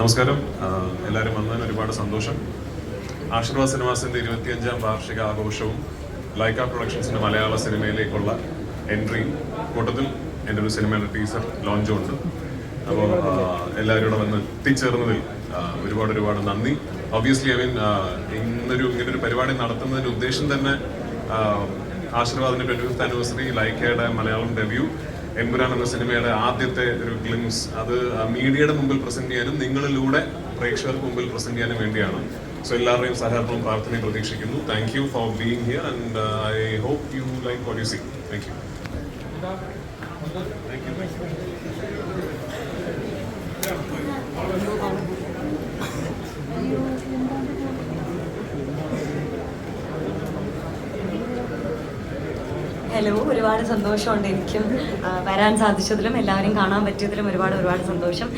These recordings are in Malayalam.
നമസ്കാരം. എല്ലാവരും വന്നതിന് ഒരുപാട് സന്തോഷം. ആശീർവാദ് സിനിമാസിന്റെ ഇരുപത്തിയഞ്ചാം വാർഷിക ആഘോഷവും ലൈക്ക പ്രൊഡക്ഷൻസിന്റെ മലയാള സിനിമയിലേക്കുള്ള എൻട്രി. കൂട്ടത്തിൽ എന്റെ ഒരു സിനിമയുടെ ടീസർ ലോഞ്ചും ഉണ്ട്. അപ്പോൾ എല്ലാവരും ഇവിടെ വന്ന് എത്തിച്ചേർന്നതിൽ ഒരുപാട് ഒരുപാട് നന്ദി. ഒബ്വിയസ്ലി ഐ മീൻ ഇന്നൊരു ഇങ്ങനൊരു പരിപാടി നടത്തുന്നതിന്റെ ഉദ്ദേശം തന്നെ ആശീർവാദിന്റെ ട്വന്റി ഫിഫ്ത്ത് ആനിവേഴ്സറി ലൈക്കയുടെ മലയാളം ഡെബ്യൂ. എൻപുരാൻ എന്ന സിനിമയുടെ ആദ്യത്തെ ഒരു ഗ്ലിംസ് അത് മീഡിയയുടെ മുമ്പിൽ പ്രസന്റ് ചെയ്യാനും നിങ്ങളിലൂടെ പ്രേക്ഷകർക്ക് മുമ്പിൽ പ്രസന്റ് ചെയ്യാനും വേണ്ടിയാണ്. സോ എല്ലാവരുടെയും സഹകരണവും പ്രാർത്ഥനയും പ്രതീക്ഷിക്കുന്നു. Thank you for being here and I hope you like what you see thank you hello ഒരുപാട് സന്തോഷമുണ്ട്. എനിക്കും വരാൻ സാധിച്ചതിലും എല്ലാവരെയും കാണാൻ പറ്റിയതിലും ഒരുപാട് ഒരുപാട് സന്തോഷം.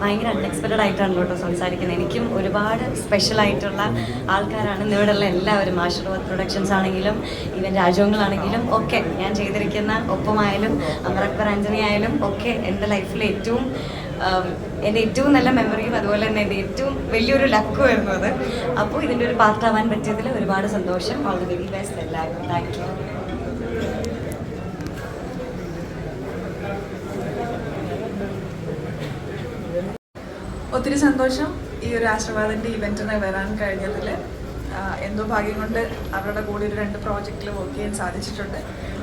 ഭയങ്കര അൺഎക്സ്പെക്റ്റഡ് ആയിട്ടാണ് കേട്ടോ സംസാരിക്കുന്നത്. എനിക്കും ഒരുപാട് സ്പെഷ്യൽ ആയിട്ടുള്ള ആൾക്കാരാണ്. ഇന്നിവിടെയുള്ള എല്ലാവരും ആശീർവാദ് പ്രൊഡക്ഷൻസ് ആണെങ്കിലും ഈവൻ രാജവങ്ങളാണെങ്കിലും ഒക്കെ ഞാൻ ചെയ്തിരിക്കുന്ന ഒപ്പമായാലും അമർ അക്ബർ ആന്റണി ആയാലും ഒക്കെ എന്റെ ലൈഫിൽ ഏറ്റവും എന്റെ ഏറ്റവും നല്ല മെമ്മറിയും അതുപോലെ തന്നെ എന്റെ ഏറ്റവും വലിയൊരു ലക്കും ആയിരുന്നു അത് അപ്പോൾ ഇതിന്റെ ഒരു പാർട്ടാവാൻ പറ്റിയതിൽ ഒരുപാട് സന്തോഷം. ഓൾ ദി വെരി ബെസ്റ്റ് എല്ലാവർക്കും താങ്ക് യു ഒത്തിരി സന്തോഷം ഈ ഒരു ആശീർവാദിന്റെ ഇവന്റിന് വരാൻ കഴിഞ്ഞതിൽ എന്തോ ഭാഗ്യം കൊണ്ട് അവരുടെ കൂടെ ഒരു രണ്ട് പ്രോജക്റ്റിൽ വർക്ക് ചെയ്യാൻ സാധിച്ചിട്ടുണ്ട്.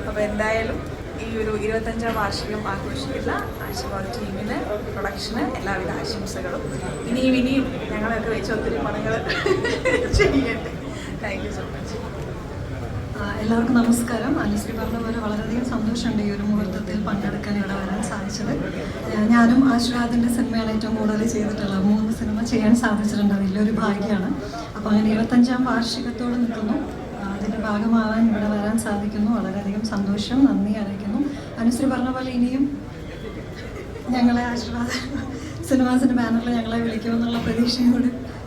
അപ്പോൾ എന്തായാലും ഈ ഒരു ഇരുപത്തഞ്ചാം വാർഷികം ആഘോഷിക്കുന്ന ആശീർവാദ് ടീമിന് പ്രൊഡക്ഷന് എല്ലാവിധ ആശംസകളും. ഇനിയും ഇനിയും ഞങ്ങളൊക്കെ വെച്ച് ഒത്തിരി പണികൾ ചെയ്യട്ടെ. താങ്ക് യു സോ മച്ച് എല്ലാവർക്കും നമസ്കാരം. അനുശ്രീ പറഞ്ഞ പോലെ വളരെയധികം സന്തോഷമുണ്ട് ഈ ഒരു മുഹൂർത്തത്തിൽ പങ്കെടുക്കാൻ ഇവിടെ വരാൻ സാധിച്ചത്. ഞാനും ആശീർവാദിന്റെ സിനിമയാണ് ഏറ്റവും കൂടുതൽ ചെയ്തിട്ടുള്ളത്. മൂന്ന് സിനിമ ചെയ്യാൻ സാധിച്ചിട്ടുണ്ട്. വലിയൊരു ഭാഗ്യമാണ് അപ്പോൾ അങ്ങനെ ഇരുപത്തഞ്ചാം വാർഷികത്തോട് നിൽക്കുന്നു. അതിന്റെ ഭാഗമാവാൻ ഇവിടെ വരാൻ സാധിക്കുന്നു. വളരെയധികം സന്തോഷം നന്ദി അറിയിക്കുന്നു. അനുശ്രീ പറഞ്ഞ പോലെ ഇനിയും ഞങ്ങളെ ആശീർവാദ സിനിമാസിന്റെ ബാനറിൽ ഞങ്ങളെ വിളിക്കുമെന്നുള്ള പ്രതീക്ഷയോട് ആഹ്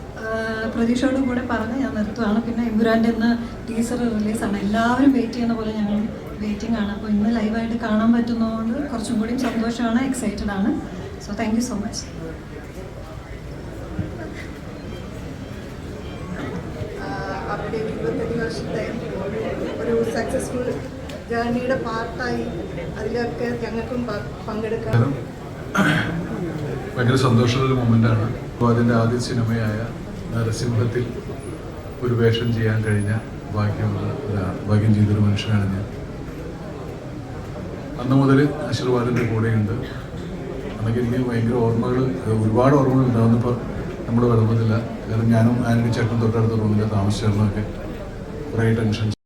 പ്രതീക്ഷയോട് കൂടെ പറഞ്ഞ് ഞാൻ നിർത്തുവാണ്. പിന്നെ ഇമ്പുരാന്റെ ഇന്ന് ടീസർ റിലീസാണ് എല്ലാവരും വെയിറ്റ് ചെയ്യുന്ന പോലെ ഞങ്ങൾ വെയിറ്റിംഗ് ആണ്. അപ്പോൾ ഇന്ന് ലൈവായിട്ട് കാണാൻ പറ്റുന്നതുകൊണ്ട് കുറച്ചും കൂടി സന്തോഷമാണ് എക്സൈറ്റഡ് ആണ്. So thank you so much അവരുടെ ഇരുപത്തഞ്ച് വർഷത്തെ ഒരു സക്സസ്ഫുൾ ജേർണിയുടെ പാർട്ടായി അതിലൊക്കെ ഞങ്ങൾക്കും പങ്കെടുക്കാം. ഭയങ്കര സന്തോഷമുള്ള മൊമെന്റാണ് അപ്പോൾ അതിന്റെ ആദ്യ സിനിമയായ നരസിംഹത്തിൽ ഒരു വേഷം ചെയ്യാൻ കഴിഞ്ഞ ഭാഗ്യമുള്ള ഭാഗ്യം ചെയ്തൊരു മനുഷ്യനാണ് ഞാൻ. അന്ന് മുതൽ ആശീർവാദിന്റെ കൂടെയുണ്ട്. അന്നൊക്കെ എനിക്ക് ഭയങ്കര ഓർമ്മകൾ ഒരുപാട് ഓർമ്മകൾ ഉണ്ടാകുന്നപ്പോൾ നമ്മൾ വിളമ്പത്തില്ല കാരണം ഞാനും ആന്റണി ചേട്ടനും തൊട്ടടുത്ത റൂമിൽ താമസിച്ചിരുന്നൊക്കെ കുറേ ടെൻഷൻ